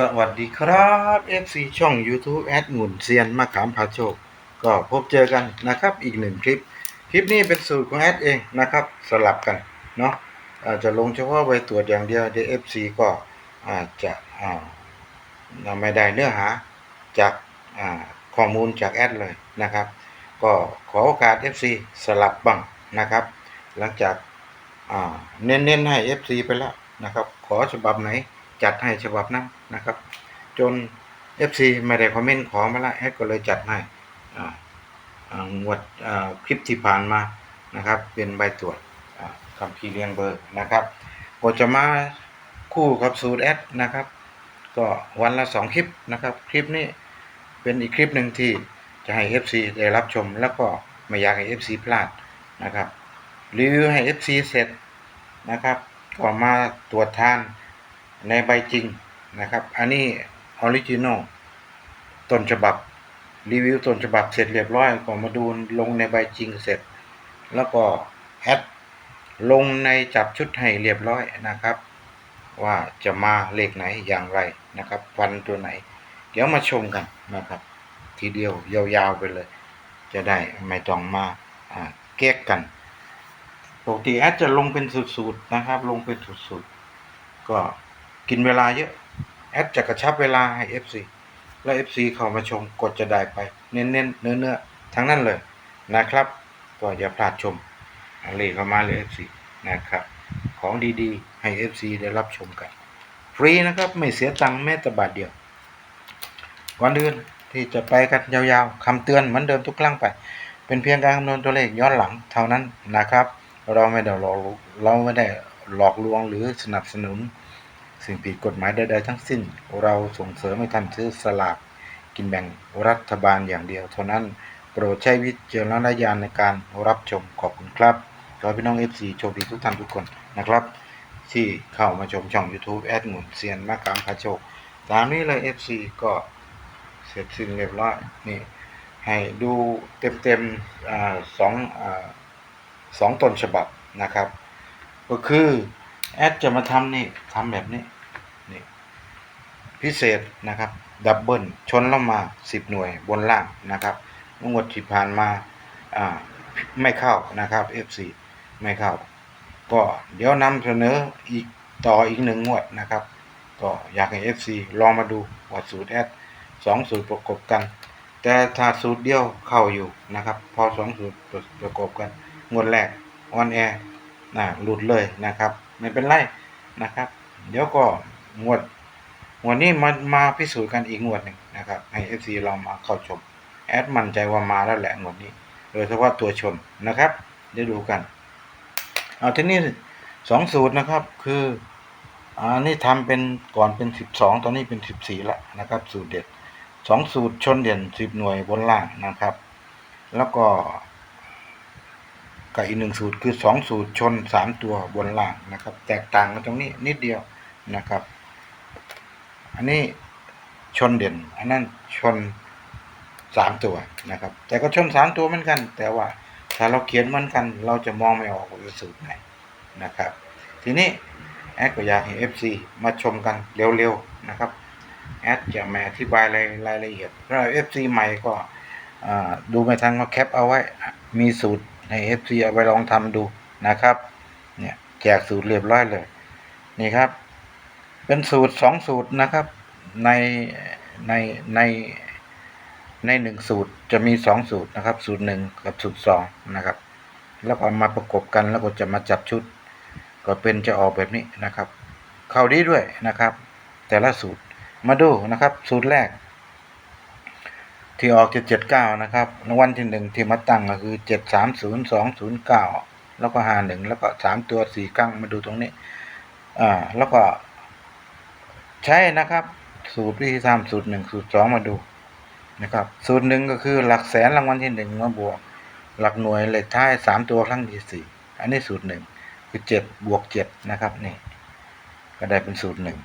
สวัสดีครับ FC ช่อง YouTube แอดมุนเซียนมะขามพาโชค ก็พบเจอกันนะครับอีกหนึ่งคลิป คลิปนี้เป็นสูตรของแอดเองนะครับสลับกันเนาะอาจจะลงเฉพาะใบตรวจอย่างเดียวเดี๋ยว FC ก็อาจจะอ่าไม่ได้เนื้อหาจากาข้อมูลจากแอดเลยนะครับ ก็ขอโอกาส FC สลับบ้างนะครับ หลังจากเน้นๆให้ FC ไปแล้วนะครับ ขอฉบับไหนจัดให้ฉบับนั้น นะครับ จน FC ไม่ได้คอมเมนต์ขอมาละแอดก็เลยจัดให้งวดคลิปที่ผ่านมานะครับ เป็นใบตรวจคำพีเรียงเบอร์นะครับก็จะมาคู่กับสูตรแอดนะครับ ก็วันละสองคลิปนะครับ คลิปนี้เป็นอีกคลิปหนึ่งที่จะให้ FC ได้รับชม แล้วก็ไม่อยากให้ FC พลาดนะครับรีวิวให้ FC เสร็จนะครับ ก็มาตรวจทานในใบจริง นะครับ อันนี้ออริจินอลต้นฉบับ รีวิวต้นฉบับเสร็จเรียบร้อยก็มาดูลงในใบจริงเสร็จ แล้วก็แอดลงในจับชุดให้เรียบร้อยนะครับ ว่าจะมาเลขไหนอย่างไรนะครับ ฟันตัวไหน เดี๋ยวมาชมกันนะครับ ทีเดียวยาวๆไปเลย จะได้ไม่ต้องมาเก๊กกันปกติแอดจะลงเป็นสูตรๆนะครับ ลงเป็นสูตรๆก็กินเวลาเยอะ แอดจะกระชับเวลาให้ FC แล้ว FC เข้ามาชมกดจะได้ไป เน้นๆเนื้อเนื้อๆทั้งนั้นเลยนะครับ ก็อย่าพลาดชมเอาเลยเข้ามาเลย FC นะครับ ของดีๆ ให้ FC ได้รับชมกัน ฟรีนะครับไม่เสียตังค์แม้แต่บาทเดียวก่อนอื่นที่จะไปกันยาวๆคำเตือนเหมือนเดิมทุกครั้งไป เป็นเพียงการคำนวณตัวเลขย้อนหลังเท่านั้นนะครับ เราไม่ได้หลอกเราไม่ได้หลอกลวงหรือสนับสนุน สิ่งผิดกฎหมายใดๆทั้งสิ้น เราส่งเสริมให้ท่านซื้อสลากกินแบ่งรัฐบาลอย่างเดียวเท่านั้น โปรดใช้วิจารณญาณในการรับชมขอบคุณครับขอพี่น้อง FC โชคดีทุกท่านทุกคนนะครับ ที่เข้ามาชมช่อง YouTube แอดหมุนเซียนมากามพาโชค ตามนี้เลย FC ก็เสร็จสิ้นเรียบร้อยนี่ให้ดูเต็มๆสองอสองตนฉบับนะครับ ก็คือ แอดจะมาทำนี่ทำแบบนี้ พิเศษนะครับดับเบิลชนแล้วมา 10 หน่วยบนล่างนะครับงวดที่ผ่านมาอ่าไม่เข้านะครับ FC ไม่เข้า ก็เดี๋ยวนำเสนออีกต่ออีกหนึ่งงวดนะครับ ก็อยากให้ FC ลองมาดูว่าสูตรแอดสองสูตรประกบกัน แต่ถ้าสูตรเดียวเข้าอยู่นะครับ พอสองสูตรประกบกัน งวดแรกออนแอร์นะหลุดเลยนะครับ ไม่เป็นไรนะครับ เดี๋ยวก็งวด งวดนี้มามาพิสูจน์กันอีกงวดหนึ่งนะครับ ให้ FC ลองมาเข้าชม แอดมั่นใจว่ามาแล้วแหละงวดนี้ โดยเฉพาะตัวชนนะครับ เดี๋ยวดูกัน เอาทีนี้สองสูตรนะครับ คืออันนี้ทำเป็นก่อนเป็นสิบสองตอนนี้เป็นสิบสี่ละนะครับ สูตรเด็ดสองสูตรชนเด่นสิบหน่วยบนล่างนะครับ แล้วก็กับอีกหนึ่งสูตรคือสองสูตรชนสามตัวบนล่างนะครับ แตกต่างกันตรงนี้นิดเดียวนะครับ อันนี้ชนเด่น อันนั้นชนสามตัวนะครับ แต่ก็ชนสามตัวเหมือนกัน แต่ว่าถ้าเราเขียนเหมือนกัน เราจะมองไม่ออกว่าเป็นสูตรไหนนะครับ ทีนี้แอดก็อยากให้ FC มาชมกันเร็วๆนะครับแอดจะมาอธิบายรายรายละเอียดถ้า FC ใหม่ก็ดูไม่ทันก็แคปเอาไว้มีสูตรให้ FC เอาไปลองทำดูนะครับเนี่ยแจกสูตรเรียบร้อยเลย นี่ครับ เป็นสูตรสองสูตรนะครับ ในในในในหนึ่งสูตรจะมีสองสูตรนะครับ สูตรหนึ่งกับสูตรสองนะครับ แล้วก็เอมาประกบกันแล้วก็จะมาจับชุด ก็เป็นจะออกแบบนี้นะครับ เข้าดีด้วยนะครับ แต่ละสูตรมาดูนะครับ สูตรแรก ที่ออกจะเจ็ดเก้านะครับรางวัลที่หนึ่งที่มาตั้งก็คือเจ็ดสามศูนย์สองศูนย์เก้าแล้วก็หาหนึ่งแล้วก็สามตัวสี่กั้งมาดูตรงนี้อ่าแล้วก็ ใช้นะครับ สูตรวิธีทำสูตรหนึ่งสูตรสองมาดูนะครับ สูตรหนึ่งก็คือหลักแสนรางวัลที่หนึ่งมาบวก หลักหน่วยเลขท้ายสามตัวครั้งที่สี่อันนี้สูตรหนึ่งคือเจ็ดบวกเจ็ดนะครับนี่ก็ได้เป็นสูตรหนึ่ง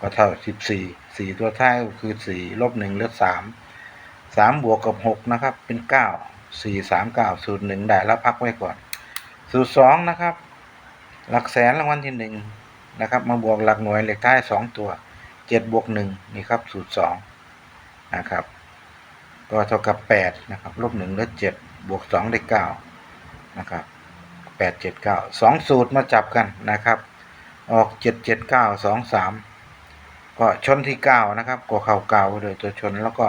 ก็เท่าสิบสี่สี่ตัวท้ายก็คือสี่ลบหนึ่งเหลือสามสามบวกกับหกนะครับ เป็นเก้าสี่สามเก้าสูตรหนึ่งได้แล้วพักไว้ก่อน สูตรสองนะครับ หลักแสนรางวัลที่หนึ่งนะครับ มาบวกหลักหน่วยเลขท้ายสองตัว เจ็ดบวกหนึ่งนี่ครับสูตรสองนะครับก็เท่ากับแปดนะครับลบหนึ่งเหลือเจ็ดบวกสองได้เก้านะครับแปดเจ็ดเก้าสองสูตรมาจับกันนะครับ ออกเจ็ดเจ็ดเก้าสองสามก็ชนที่เก้านะครับก็เข้าเก้าไปเลยตัวชนแล้วก็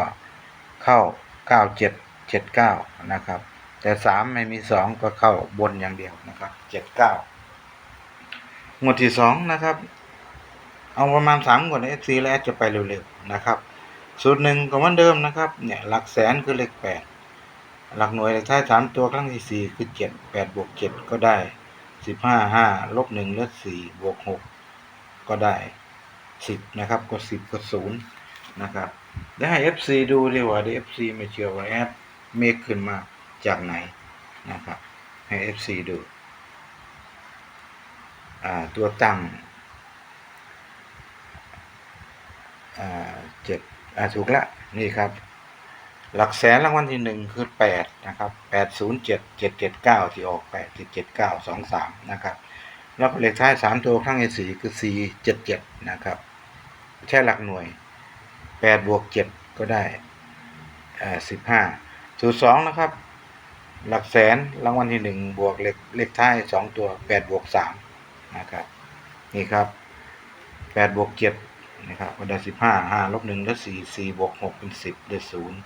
เข้าเก้าเจ็ดเจ็ดเก้านะครับแต่สามไม่มีสองก็เข้าบนอย่างเดียวนะครับเจ็ดเก้างวดที่สองนะครับ เอาประมาณสามก่อนเอฟซีแล้วจะไปเร็วๆนะครับสูตรหนึ่งก็เหมือนเดิมนะครับเนี่ยหลักแสนคือเลขแปดหลักหน่วยเลขท้ายสามตัวครั้งที่สี่คือเจ็ดแปดบวกเจ็ดก็ได้สิบห้าห้าลบหนึ่งลดสี่บวกหกก็ได้สิบนะครับก็สิบก็ศูนย์นะครับได้ให้ FC ดูดีกว่าดี FC ไม่เชื่อว่าแอปเมคขึ้นมาจากไหนนะครับให้ FC ดู อ่า ตัวตั้ง อ่าเจ็ดอ่าถูกละนี่ครับ หลักแสนรางวัลที่หนึ่งคือแปดนะครับแปดศูนย์เจ็ดเจ็ดเจ็ดเก้าที่ออกแปดเจ็ดเจ็ดเก้าสองสามนะครับ แล้วเลขท้ายสามตัวข้างในสี่คือสี่เจ็ดเจ็ดนะครับใช่หลักหน่วยแปดบวกเจ็ดก็ได้อ่าสิบห้าสูตรสองนะครับ หลักแสนรางวัลที่หนึ่งบวกเลขเลขท้ายสองตัวแปดบวกสามนะครับนี่ครับแปดบวกเจ็ด นะครับก็ได้สิบห้าห้าลบหนึ่งได้สี่สี่บวกหกเป็นสิบได้ศูนย์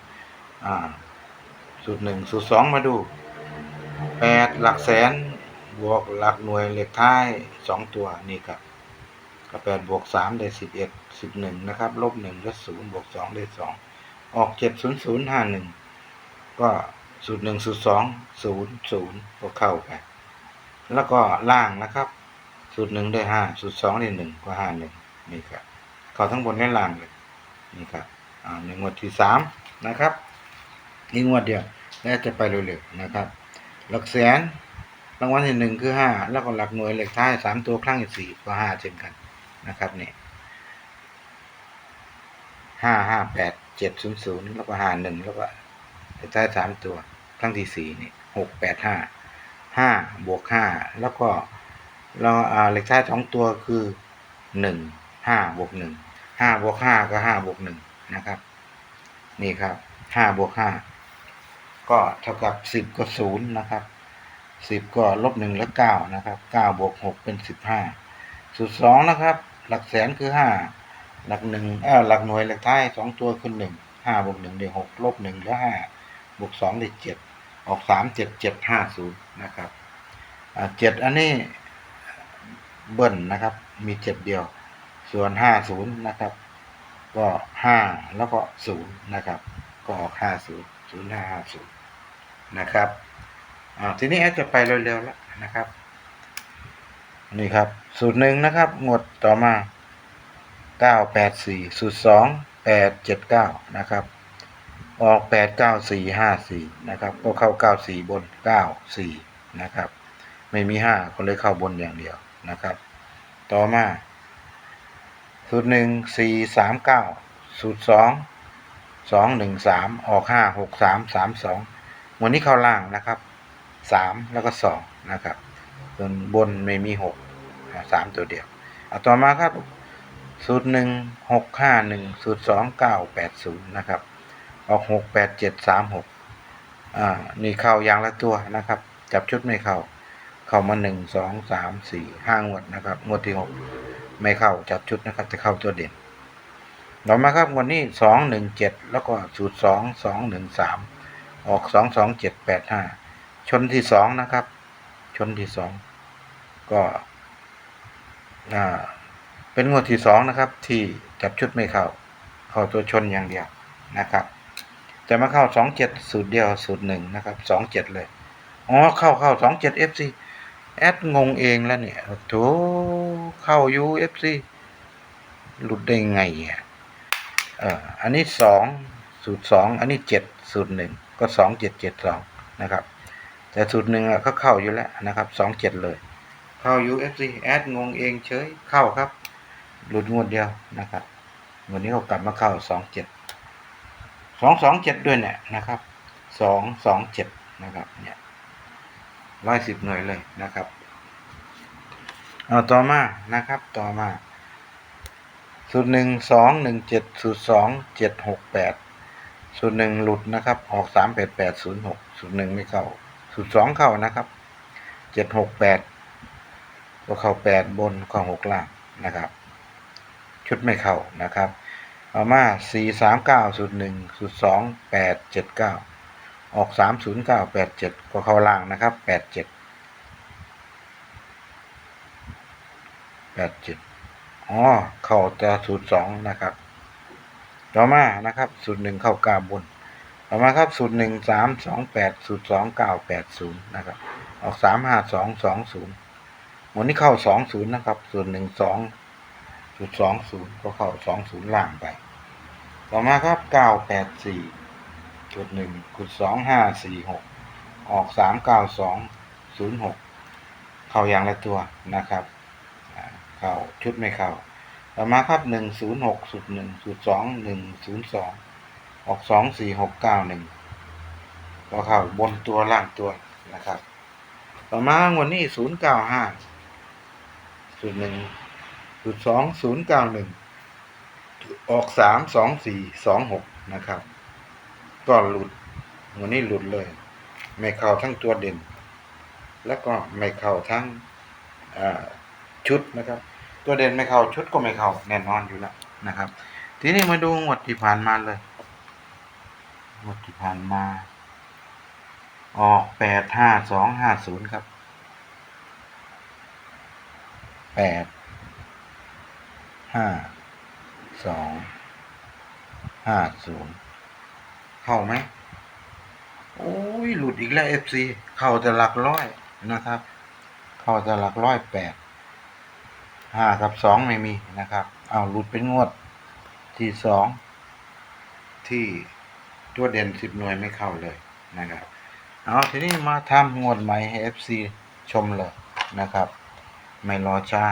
อ่าสูตรหนึ่งสูตรสองมาดูแปดหลักแสนบวกหลักหน่วยเลขท้ายสองตัวนี่ครับก็แปดบวกสามได้สิบเอ็ดสิบหนึ่งนะครับลบหนึ่งได้ศูนย์บวกสองได้สองออกเจ็ดศูนย์ศูนย์ห้าหนึ่งก็สูตรหนึ่งสูตรสองศูนย์ศูนย์ก็เข้าไปแล้วก็ล่างนะครับ สูตรหนึ่งได้ห้าสูตรสองได้หนึ่งก็ห้าหนึ่งนี่ครับ เขาทั้งบนและล่างเลยนี่ครับอ่าในงวดที่สามนะครับนี่งวดเดียวแล้วจะไปเร็วๆนะครับ หลักแสนรางวัลที่หนึ่งคือห้าแล้วก็หลักหน่วยเลขท้ายสามตัวครั้งที่สี่ก็ห้าเช่นกันนะครับนี่ห้าห้าแปดเจ็ดศูนย์ศูนย์แล้วก็ห้าหนึ่งแล้วก็เลขท้ายสามตัวครั้งที่สี่นี่หกแปดห้าห้าบวกห้าแล้วก็เราอ่าเลขท้ายสองตัวคือหนึ่ง ห้าบวกหนึ่งห้าบวกห้าก็ห้าบวกหนึ่งนะครับ นี่ครับห้าบวกห้าก็เท่ากับสิบก็ศูนย์นะครับสิบก็ลบหนึ่งแล้วเก้านะครับเก้าบวกหกเป็นสิบห้าสูตรสองนะครับ หลักแสนคือห้าหลักหนึ่งเออหลักหน่วยหลักท้ายสองตัวคือหนึ่งห้าบวกหนึ่งได้หกลบหนึ่งแล้วห้าบวกสองได้เจ็ดออกสามเจ็ดเจ็ดห้าศูนย์นะครับเจ็ดอันนี้เบิ้ลนะครับ มีเจ็ดเดียว ส่วนห้าศูนย์นะครับ ก็ห้าแล้วก็ศูนย์นะครับ ก็ออกห้าศูนย์ศูนย์ห้าห้าศูนย์นะครับอ่าทีนี้แอดจะไปเร็วๆแล้วนะครับ นี่ครับ สูตรหนึ่งนะครับ งวดต่อมาเก้าแปดสี่สูตรสองแปดเจ็ดเก้านะครับออกแปดเก้าสี่ห้าสี่นะครับ ก็เข้าเก้าสี่บนเก้าสี่นะครับ ไม่มีห้าก็เลยเข้าบนอย่างเดียวนะครับ ต่อมา สูตรหนึ่งสี่สามเก้าสูตรสองสองหนึ่งสามออกห้าหกสามสามสองวันนี้เข้าล่างนะครับสามแล้วก็สองนะครับส่วนบนไม่มีหกสามตัวเดียวเอาต่อมาครับ สูตรหนึ่งหกห้าหนึ่งสูตรสองเก้าแปดศูนย์นะครับ ออกหกแปดเจ็ดสามหกอ่านี่เข้าอย่างละตัวนะครับ จับชุดไม่เข้า เข้ามาหนึ่งสองสามสี่ห้างวดนะครับงวดที่หก ไม่เข้าจับชุดนะครับจะเข้าตัวเด่นต่อมาครับวันนี้สองหนึ่งเจ็ดแล้วก็สูตรสองสองหนึ่งสามออกสองสองเจ็ดแปดห้าชนที่สองนะครับ ชนที่สองก็อ่าเป็นงวดที่สองนะครับ ที่จับชุดไม่เข้าเข้าตัวชนอย่างเดียวนะครับจะมาเข้าสองเจ็ดสูตรเดียวสูตรหนึ่งนะครับสองเจ็ดเลยอ๋อเข้าเข้าสองเจ็ดเอฟซีแอดงงเองแล้วเนี่ยโถ เข้า UFC หลุดได้ไงอะอออันนี้สองสูตรสองอันนี้เจ็ดสูตรหนึ่งก็สองเจ็ดเจ็ดสองนะครับ แต่สูตรหนึ่งอะก็เข้าอยู่แล้วนะครับสองเจ็ดเลย เข้า UFC แอดงงเองเฉยเข้าครับ หลุดงวดเดียวนะครับวันนี้เขากลับมาเข้าสองเจ็ดสองสองเจ็ดด้วยเนี่ยนะครับสองสองเจ็ดนะครับเนี่ยร้อยสิบหน่วยเลยนะครับ เอาต่อมานะครับต่อมา สูตรหนึ่งสองหนึ่งเจ็ดสูตรสองเจ็ดหกแปดสูตรหนึ่งหลุดนะครับ ออกสามแปดแปดศูนย์หกสูตรหนึ่งไม่เข้า สูตรสองเข้านะครับเจ็ดหกแปดก็เข้าแปดบนเข้าหกล่างนะครับ ชุดไม่เข้านะครับ เอามาสี่สามเก้าสูตรหนึ่งสูตรสองแปดเจ็ดเก้าออกสามศูนย์เก้าแปดเจ็ดก็เข้าล่างนะครับแปดเจ็ด แปดเจ็ดอ๋อ เข้าแต่สูตรสองนะครับ ต่อมานะครับ สูตรหนึ่งเข้ากาบน ต่อมาครับ สูตรหนึ่งสามสองแปดสูตรสองเก้าแปดศูนย์นะครับ ออกสามห้าสองสองศูนย์วันนี้เข้าสองศูนย์นะครับส่วนหนึ่งสองจุดสองศูนย์ก็เข้าสองศูนย์ล่างไป ต่อมาครับเก้าแปดสี่จุดหนึ่งจุดสองห้าสี่หกออกสามเก้าสองศูนย์หกเข้าอย่างละตัวนะครับ เข้าชุดไม่เข้าต่อมาครับหนึ่งศูนย์หกสุดหนึ่งสุดสองหนึ่งศูนย์สองออกสองสี่หกเก้าหนึ่งก็เข้าบนตัวล่างตัวนะครับ ต่อมาวันนี้ศูนย์เก้าห้าสุดหนึ่งสุดสองศูนย์เก้าหนึ่งออกสามสองสี่สองหกนะครับ ก็หลุดวันนี้หลุดเลย ไม่เข้าทั้งตัวเด่น แล้วก็ไม่เข้าทั้งชุดนะครับ ตัวเด่นไม่เข้าชุดก็ไม่เข้าแน่นอนอยู่แล้วนะครับ ทีนี้มาดูงวดที่ผ่านมาเลยงวดที่ผ่านมา ออกแปดห้าสองห้าศูนย์ครับแปดห้าสองห้าศูนย์เข้าไหมโอ้ยหลุดอีกแล้วเอฟซีเข้าจะหลักร้อยนะครับ เข้าจะหลักร้อยแปด ห้ากับสองไม่มีนะครับ เอาหลุดเป็นงวดที่สองที่ตัวเด่นสิบหน่วยไม่เข้าเลยนะครับ เอาทีนี้มาทำงวดใหม่ให้ FC ชมเลยนะครับ ไม่รอช้า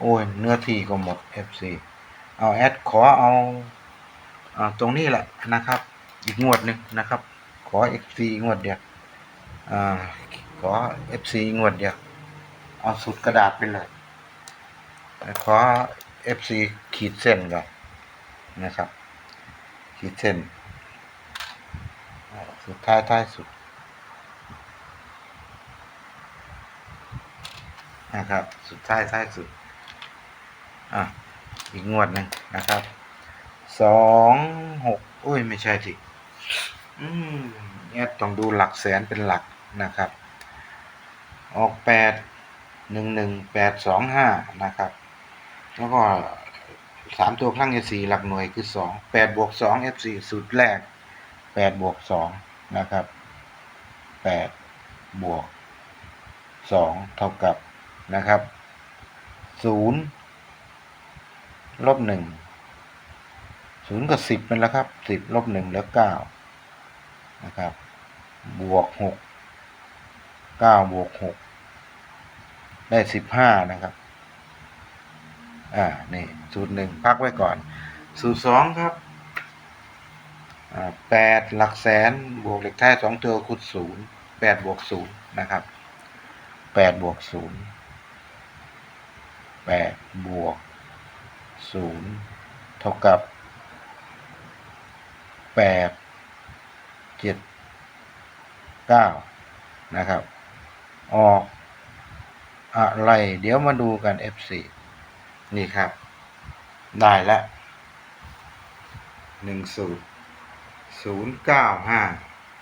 โอ้ยเนื้อที่ก็หมด FC เอาแอดขอเอาเอาตรงนี้แหละนะครับ อีกงวดหนึ่งนะครับ ขอ FC งวดเดียวอ่าขอ FC งวดเดียว เอาสุดกระดาษไปเลย ขอ FC ขีดเส้นก่อนนะครับ ขีดเส้น สุดท้ายท้ายสุดนะครับ สุดท้ายท้ายสุด อะ อีกงวดหนึ่งนะครับ สองหกอุ้ย ไม่ใช่สิอืมเนี่ยต้องดูหลักแสนเป็นหลักนะครับ ออกแปดหนึ่งหนึ่งแปดสองห้านะครับ แล้วก็สามตัวครั้ง F4 หลักหน่วยคือสองแปดบวกสอง F4 สูตรแรกแปดบวกสองนะครับแปดบวกสองเท่ากับนะครับศูนย์ลบหนึ่งศูนย์กับสิบเป็นแล้วครับสิบลบหนึ่งแล้วเก้านะครับ บวกหกเก้าบวกหกได้สิบห้านะครับ อ่านี่สูตรหนึ่งพักไว้ก่อน สูตรสองครับอ่าแปดหลักแสนบวกเลขท้ายสองตัวคูณศูนย์แปดบวกศูนย์นะครับแปดบวกศูนย์แปดบวกศูนย์เท่ากับแปดเจ็ดเก้านะครับ ออกอะไร เดี๋ยวมาดูกัน F4 นี่ครับ ได้แล้วหนึ่งศูนย์ศูนย์เก้าห้า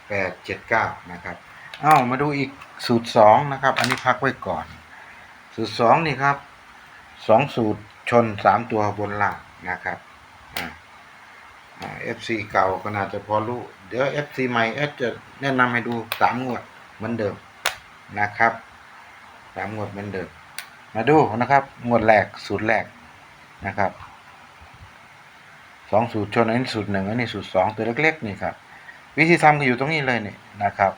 แปดเจ็ดเก้านะครับ เอ้ามาดูอีกสูตรสองนะครับ อันนี้พักไว้ก่อน สูตรสองนี่ครับสองสูตรชนสามตัวบนล่างนะครับอ่าอ่า FC เก่าก็น่าจะพอรู้ เดี๋ยว FC ใหม่เอจะแนะนำให้ดูสามงวดเหมือนเดิมนะครับสามงวดเหมือนเดิม มาดูนะครับงวดแรกสูตรแรกนะครับสองสูตรชนอันนี้สูตรหนึ่งอันนี้สูตรสองตัวเล็กๆนี่ครับวิธีทำก็อยู่ตรงนี้เลยนี่นะครับ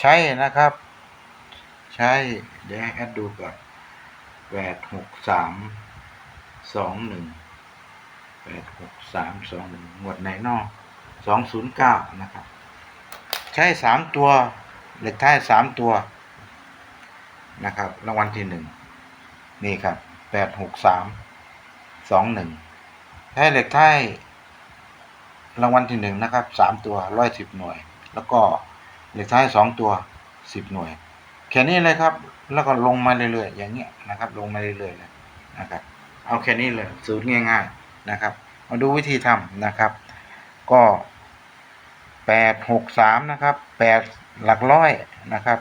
ใช้นะครับ ใช้เดี๋ยวให้แอดดูก่อนแปดหกสามสองหนึ่งแปดหกสามสองหนึ่งหมวดไหนนอกสองศูนย์เก้านะครับ ใช้สามตัว เลขท้ายสามตัวนะครับรางวัลที่หนึ่ง นี่ครับแปดหกสามสองหนึ่งใช้เหล็กไท้ายรางวัลที่หนึ่งนะครับสามตัวร้อยสิบหน่วย แล้วก็เหล็กไท้ายสองตัวสิบหน่วย แค่นี้เลยครับ แล้วก็ลงมาเรื่อยๆอย่างเงี้ยนะครับ ลงมาเรื่อยๆเลยนะครับ เอาแค่นี้เลยสูตรง่าย ๆนะครับ มาดูวิธีทำนะครับ ก็แปดหกสามนะครับแปดหลักร้อยนะครับ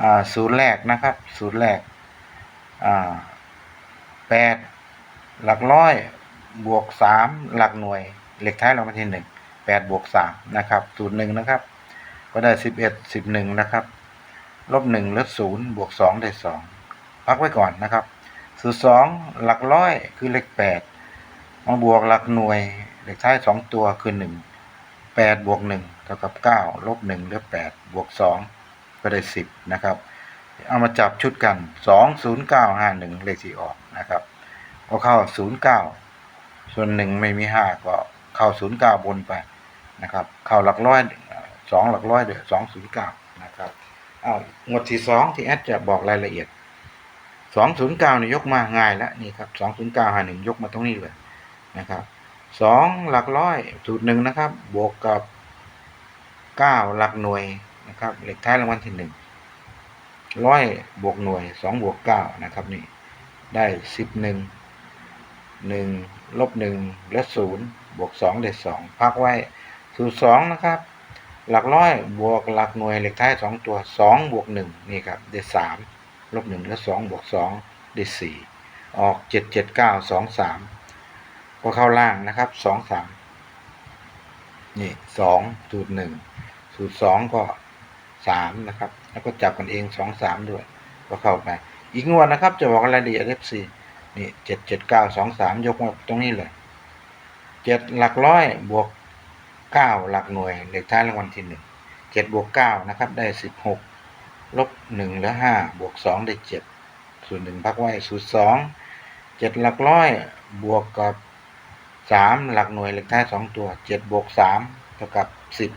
อ่าสูตรแรกนะครับสูตรแรก อ่าแปดหลักร้อยบวกสามหลักหน่วยเลขท้ายรางวัลที่หนึ่งแปดบวกสามนะครับสูตรหนึ่งนะครับ ก็ได้สิบเอ็ดสิบหนึ่งนะครับลบหนึ่งลบศูนย์บวกสองได้สองพักไว้ก่อนนะครับ สูตรสองหลักร้อยคือเลขแปดมาบวกหลักหน่วยเลขท้ายสองตัวคือหนึ่งแปดบวกหนึ่งเท่ากับเก้าลบหนึ่งเหลือแปดบวกสองก็ได้สิบนะครับ เอามาจับชุดกันสองศูนย์เก้าห้าหนึ่งเลขที่ออกนะครับ ก็เข้าศูนย์เก้าส่วนหนึ่งไม่มีห้าก็เข้าศูนย์เก้าบนไปนะครับ เข้าหลักร้อยสองหลักร้อยเดือสองศูนย์เก้านะครับอ้าวงวดที่สองที่แอดจะบอกรายละเอียดสองศูนย์เก้านี่ยกมาง่ายแล้วนี่ครับสองศูนย์เก้าห้าหนึ่งยกมาตรงนี้เลยนะครับสองหลักร้อยสูตรหนึ่งนะครับ บวกกับเก้าหลักหน่วยนะครับเลขท้ายรางวัลที่หนึ่ง ร้อยบวกหน่วยสองบวกเก้านะครับนี่ได้สิบหนึ่งหนึ่งลบหนึ่งและศูนย์บวกสองได้สองพักไว้สูตรสองนะครับ หลักร้อยบวกหลักหน่วยเลขท้ายสองตัวสองบวกหนึ่งนี่ครับได้สามลบหนึ่งและสองบวกสองได้สี่ออกเจ็ดเจ็ดเก้าสองสามก็เข้าล่างนะครับสองสามนี่สองสูตรหนึ่งสูตรสองก็สามนะครับ แล้วก็จับกันเองสองสามด้วยก็เข้าไป อีกงวดนะครับ จะบอกรายละเอียด FC นี่เจ็ดเจ็ดเก้าสองสามยกมาตรงนี้เลยเจ็ดหลักร้อยบวกเก้าหลักหน่วยเลขท้ายรางวัลที่หนึ่งเจ็ดบวกเก้านะครับได้สิบหกลบหนึ่งและห้าบวกสองได้เจ็ดส่วนหนึ่งพักไว้สูตรสองเจ็ดหลักร้อยบวกกับสามหลักหน่วยเลขท้ายสองตัวเจ็ดบวกสามเท่ากับสิบ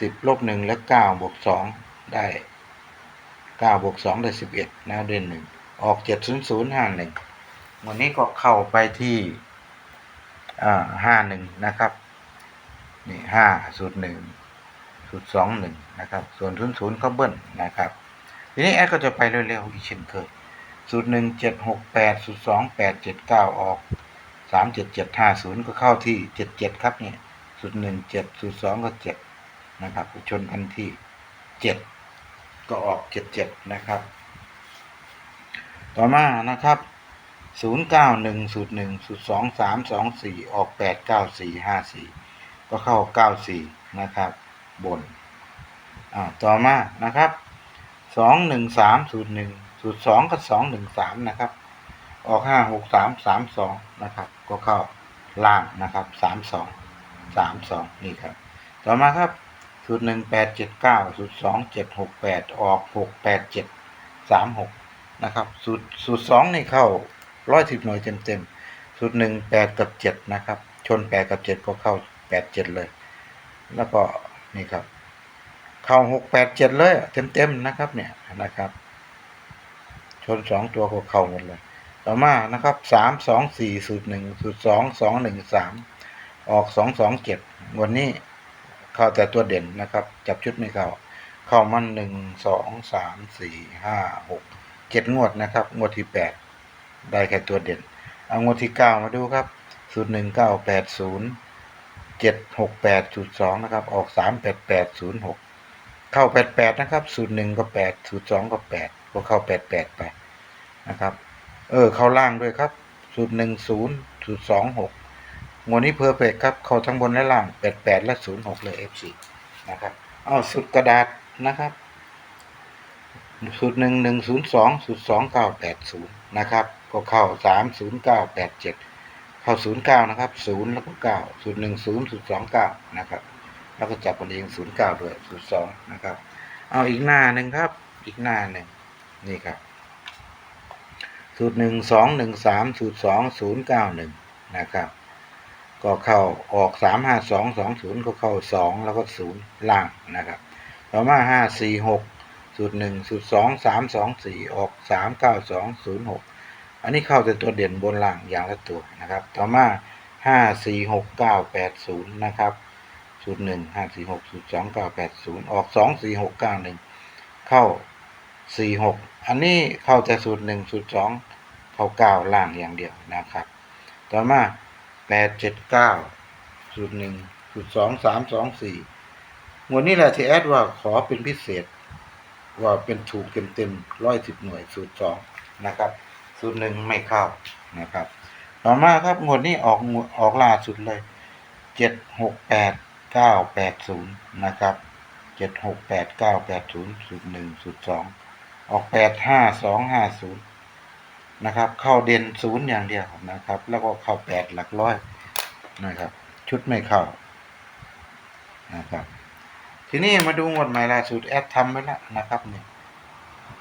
สิบลบหนึ่งและเก้าบวกสอง ได้เก้าบวกสองได้สิบเอ็ดนะเดือนหนึ่งออกเจ็ดศูนย์ศูนย์ห้าหนึ่งวันนี้ก็เข้าไปที่ห้าหนึ่งนะครับนี่ห้าสูตรหนึ่งสูตรสองหนึ่งนะครับ ส่วนศูนย์ศูนย์ก็เบิ้ลนะครับ ทีนี้แอดก็จะไปเร็วๆอีกเช่นเคยสูตรหนึ่งเจ็ดหกแปดสูตรสองแปดเจ็ดเก้าออกสามเจ็ดเจ็ดห้าศูนย์ก็เข้าที่เจ็ดเจ็ดครับเนี่ยสูตรหนึ่งเจ็ดสูตรสองก็เจ็ดนะครับชนกันที่เจ็ด ก็ออกเจ็ดเจ็ดนะครับ ต่อมานะครับศูนย์เก้าหนึ่งสูตรหนึ่งสูตรสองสามสองสี่ออกแปดเก้าสี่ห้าสี่ก็เข้าเก้าสี่นะครับ บนอ่าต่อมานะครับสองหนึ่งสามสูตรหนึ่งสูตรสองก็สองหนึ่งสามนะครับ ออกห้าหกสามสามสองนะครับ ก็เข้าล่างนะครับสามสองสามสองนี่ครับ ต่อมาครับ สูตรหนึ่งแปดเจ็ดเก้าสูตรสองเจ็ดหกแปดออกหกแปดเจ็ดสามหกนะครับสูตรสูตรสองนี่เข้าร้อยสิบหน่วยเต็มเต็มสูตรหนึ่งแปดกับเจ็ดนะครับ ชนแปดกับเจ็ดก็เข้าแปดเจ็ดเลย แล้วก็นี่ครับ เข้าหกแปดเจ็ดเลยเต็มเต็มนะครับเนี่ยนะครับ ชนสองตัวก็เข้าหมดเลย ต่อมานะครับสามสองสี่สูตรหนึ่งสูตรสองสองหนึ่งสามออกสองสองเจ็ดวันนี้ เข้าแต่ตัวเด่นนะครับ จับชุดไม่เข้า เข้ามันหนึ่งสองสามสี่ห้าหกเจ็ดงวดนะครับ งวดที่แปดได้แค่ตัวเด่น เอางวดที่เก้ามาดูครับสูตรหนึ่งเก้าแปดศูนย์เจ็ดหกแปดสูตรสองนะครับ ออกสามแปดแปดศูนย์หกเข้าแปดแปดนะครับสูตรหนึ่งก็แปดสูตรสองก็แปดก็เข้าแปดแปดไปนะครับ เออ เข้าล่างด้วยครับสูตรหนึ่งศูนย์สูตรสองหก งวดนี้เพอร์เฟกครับ เข้าทั้งบนและล่าง 88 และ 06 เลย FC นะครับ เอาสุดกระดาษนะครับสูตรหนึ่งหนึ่งศูนย์สองสูตรสองเก้าแปดศูนย์นะครับ ก็เข้าสามศูนย์เก้าแปดเจ็ดเข้าศูนย์เก้านะครับศูนย์แล้วก็เก้าสูตรหนึ่งศูนย์สูตรสองเก้านะครับ แล้วก็จับกันเองศูนย์เก้าด้วยสูตรสองนะครับ เอาอีกหน้าหนึ่งครับ อีกหน้าหนึ่งนี่ครับ สูตรหนึ่งสองหนึ่งสามสูตรสองศูนย์เก้าหนึ่งนะครับ ก็เข้าออกสามห้าสองสองศูนย์ก็เข้าสองแล้วก็ศูนย์ล่างนะครับต่อมาห้าสี่หกสูตรหนึ่งสูตรสองสามสองสี่ออกสามเก้าสองศูนย์หกอันนี้เข้าแต่ตัวเด่นบนล่างอย่างละตัวนะครับ ต่อมาห้าสี่หกเก้าแปดศูนย์นะครับศูนย์หนึ่งห้าสี่หกศูนย์สองเก้าแปดศูนย์ออกสองสี่หกเก้าหนึ่งเข้าสี่หกอันนี้เข้าแต่สูตรหนึ่งสูตรสองเข้าเก้าล่างอย่างเดียวนะครับ ต่อมา แปดเจ็ดเก้าสูตรหนึ่งสูตรสองสามสองสี่งวดนี้แหละที่แอดว่าขอเป็นพิเศษ ว่าเป็นถูกเต็มเต็มร้อยสิบหน่วยสูตรสองนะครับสูตรหนึ่งไม่เข้านะครับ ต่อมาครับงวดนี้ออกออกล่าสุดเลยเจ็ดหกแปดเก้าแปดศูนย์นะครับเจ็ดหกแปดเก้าแปดศูนย์สูตรหนึ่งสูตรสองออกแปดห้าสองห้าศูนย์ นะครับ เข้าเด่นศูนย์อย่างเดียวนะครับ แล้วก็เข้าแปดหลักร้อยนะครับ ชุดไม่เข้านะครับ ทีนี้มาดูงวดใหม่ล่าสุดแอดทำไว้แล้วนะครับเนี่ย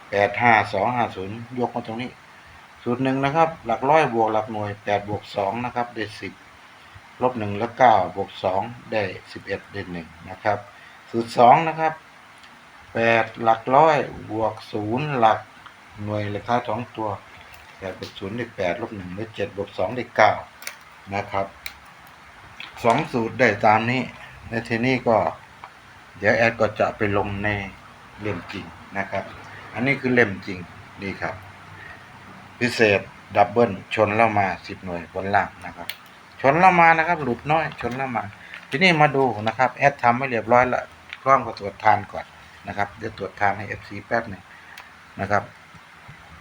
แปดห้าสองห้าศูนย์ยกมาตรงนี้สูตรหนึ่งนะครับ หลักร้อยบวกหลักหน่วยแปดบวกสองนะครับได้สิบลบหนึ่งแล้วเก้าบวกสองได้สิบเอ็ดได้หนึ่งนะครับสูตรสองนะครับแปดหลักร้อยบวกศูนย์หลักหน่วยเลขท้ายสองตัว แปดบวกศูนย์ได้แปดลบหนึ่งได้เจ็ดบวกสองได้เก้านะครับสองสูตรได้ตามนี้ในทีนี้ก็ เดี๋ยวแอดก็จะไปลงในเล่มจริงนะครับ อันนี้คือเล่มจริงนี่ครับ พิเศษดับเบิลชนแล้วมาสิบหน่วยบนล่างนะครับ ชนแล้วมานะครับ หลุดน้อยชนแล้วมา ทีนี้มาดูนะครับ แอดทำไม่เรียบร้อยล้วพร้อมกับตรวจทานก่อนนะครับเดี๋ยวตรวจทานให้ FC แป๊บหนึ่งนะครับ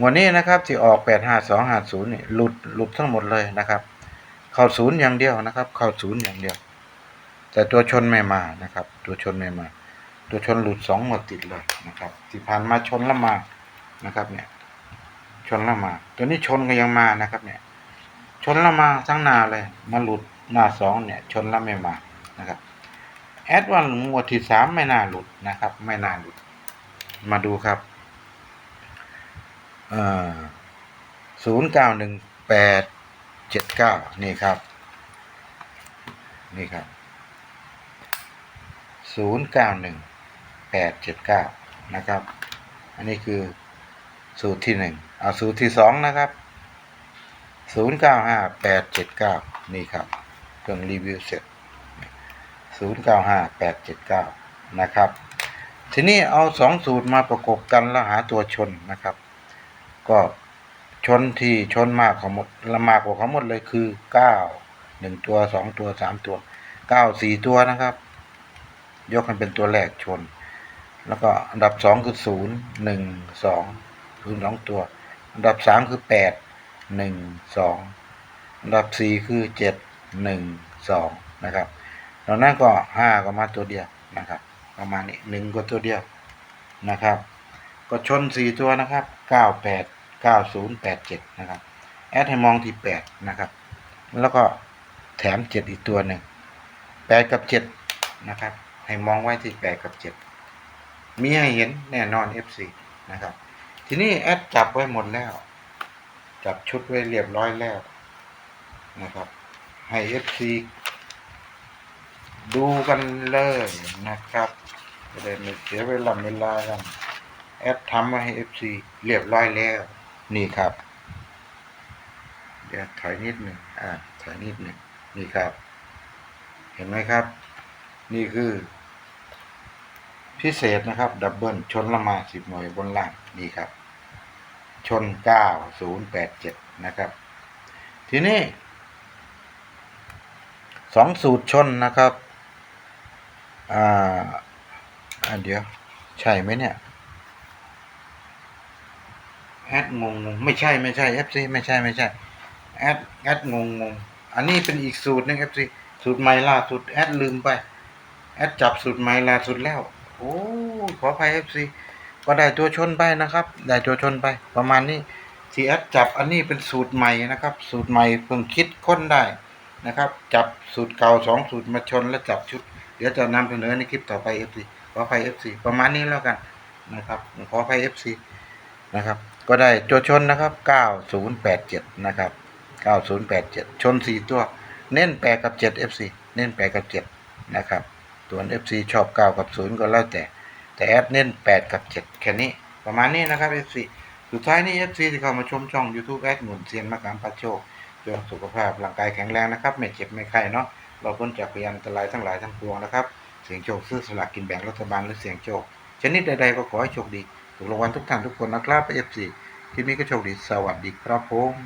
วันนี้นะครับที่ออกแปดห้าสองห้าศูนย์นี่หลุดหลุดทั้งหมดเลยนะครับ เข้าศูนย์อย่างเดียวนะครับ เข้าศูนย์อย่างเดียว แต่ตัวชนไม่มานะครับ ตัวชนไม่มา ตัวชนหลุดสองหมดติดเลยนะครับ ที่ผ่านมาชนแล้วมานะครับเนี่ยชนแล้วมา ตัวนี้ชนก็ยังมานะครับเนี่ยชนแล้วมาทั้งนาเลยมาหลุดหน้าสองเนี่ยชนแล้วไม่มานะครับแอดวันหมวดที่สามไม่น่าหลุดนะครับ ไม่น่าหลุด มาดูครับ ศูนย์เก้าหนึ่งแปดเจ็ดเก้านี่ครับ นี่ครับศูนย์เก้าหนึ่งแปดเจ็ดเก้านะครับ อันนี้คือสูตรที่หนึ่งเอาสูตรที่สองนะครับศูนย์เก้าห้าแปดเจ็ดเก้านี่ครับเพิ่งรีวิวเสร็จศูนย์เก้าห้าแปดเจ็ดเก้านะครับ ทีนี้เอาสองสูตรมาประกบกันแล้วหาตัวชนนะครับ ก็ชนที่ชนมากของหมดละมากกว่าเขาหมดเลยคือเก้าหนึ่งตัวสองตัวสามตัวเก้าสี่ตัวนะครับ ยกให้เป็นตัวแรกชน แล้วก็อันดับสองคือศูนย์หนึ่งสองศูนย์สองตัว อันดับสามคือแปดหนึ่งสองอันดับสี่คือเจ็ดหนึ่งสองนะครับตอนนั้นก็ห้าก็มาตัวเดียวนะครับ ประมาณนี้หนึ่งก็ตัวเดียวนะครับ ก็ชนสี่ตัวนะครับเก้าแปด เก้าศูนะครับ แอดให้มองที่แปดนะครับ แล้วก็แถมเจ็ดอีกตัวหนึ่งแปดกับเจ็ดนะครับ ให้มองไว้ที่แปดกับเจ็ดมีให้เห็นแน่นอน FC นะครับ ทีนี้แอดจับไว้หมดแล้ว จับชุดไว้เรียบร้อยแล้วนะครับ ให้ FC ดูกันเลยนะครับจะได้ไม่เสียเวลาเวลากันแอดทำมาให้ FC เรียบร้อยแล้ว นี่ครับ เดี๋ยวถอยนิดหนึ่งอ่าถอยนิดหนึ่งนี่ครับ เห็นไหมครับ นี่คือ พิเศษนะครับ ดับเบิลชนละมาสิบหน่วยบนล่างนี่ครับ ชนเก้าศูนย์แปดเจ็ดนะครับ ทีนี้สองสูตรชนนะครับ อ่าอ่าเดี๋ยว ใช่ไหมเนี่ย แอดงงงไม่ใช่ไม่ใช่ FC ไม่ใช่ไม่ใช่แอดแอดงงงอันนี้เป็นอีกสูตรหนึง FC สูตรใหม่ล่าสุดแอดลืมไปแอดจับสูตรใหม่ล่าสุดแล้วโอ้ขออภัย FC ก็ได้ตัวชนไปนะครับ ได้ตัวชนไปประมาณนี้ที่แอดจับอันนี้เป็นสูตรใหม่นะครับ สูตรใหม่เพิ่งคิดค้นได้นะครับ จับสูตรเก่าสองสูตรมาชนแล้วจับชุด เดี๋ยวจะนำเสนอในคลิปต่อไป FC ขออภัย FC ประมาณนี้แล้วกันนะครับ ขออภัย FC นะครับ ก็ได้ตัวชนนะครับ 9087 นะครับ 9087 ชน 4 ตัว เน้น8กับ 7 FC เน้น8กับ 7 นะครับตัว FC ชอบ 9 กับ 0 ก็แล้วแต่ แต่แอดเน้น 8 กับ 7 แค่นี้ ประมาณนี้นะครับ FC สุดท้ายนี้ FC ที่เข้ามาชมช่อง YouTube แอดหมุนเซียนมะกามปัดโชคองสุขภาพร่างกายแข็งแรงนะครับ ไม่เจ็บไม่ไข้เนาะ เราพ้นจากพยานอันตรายทั้งหลายทั้งปวงนะครับ เสียงโชคซื้อสลากกินแบ่งรัฐบาลหรือเสียงโชคชนิดใดๆก็ขอให้โชคดี ถูกรางวัลทุกท่านทุกคนนะครับเอฟซีที่นี้ก็โชคดีสวัสดีครับผม